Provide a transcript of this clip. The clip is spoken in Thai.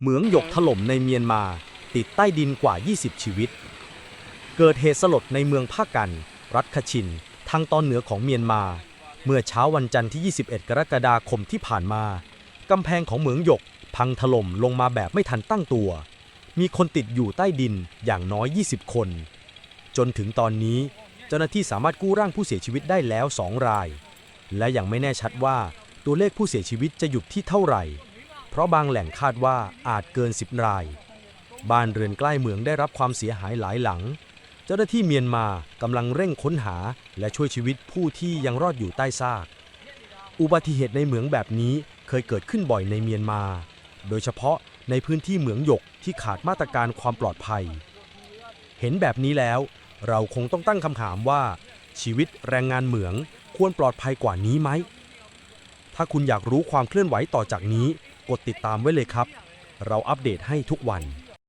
เหมืองหยกถล่มในเมียนมา ติดใต้ดินกว่า 20 ชีวิต เกิดเหตุสลดในเมืองภาคกัน รัฐคชิน ทางตอนเหนือของเมียนมา เมื่อเช้าวันจันทร์ที่ 21 กรกฎาคมที่ผ่านมากำแพงของเหมืองหยก พังถล่มลงมาแบบไม่ทันตั้งตัว มีคนติดอยู่ใต้ดินอย่างน้อย 20 คน จนถึงตอนนี้เจ้าหน้าที่สามารถกู้ร่างผู้เสียชีวิตได้แล้ว 2 ราย และยังไม่แน่ชัดว่าตัวเลขผู้เสียชีวิตจะหยุดที่เท่าไหร่ เพราะบางแหล่งคาดว่าอาจเกิน 10 ราย บ้านเรือนใกล้เมืองได้รับความเสียหายหลายหลัง เจ้าหน้าที่เมียนมากำลังเร่งค้นหาและช่วยชีวิตผู้ที่ยังรอดอยู่ใต้ซาก อุบัติเหตุในเหมืองแบบนี้เคยเกิดขึ้นบ่อยในเมียนมา โดยเฉพาะในพื้นที่เหมืองหยกที่ขาดมาตรการความปลอดภัย เห็นแบบนี้แล้ว เราคงต้องตั้งคำถามว่า ชีวิตแรงงานเหมืองควรปลอดภัยกว่านี้ไหม ถ้าคุณอยากรู้ความเคลื่อนไหวต่อจากนี้ กดติดตามไว้เลยครับ เราอัปเดตให้ทุกวัน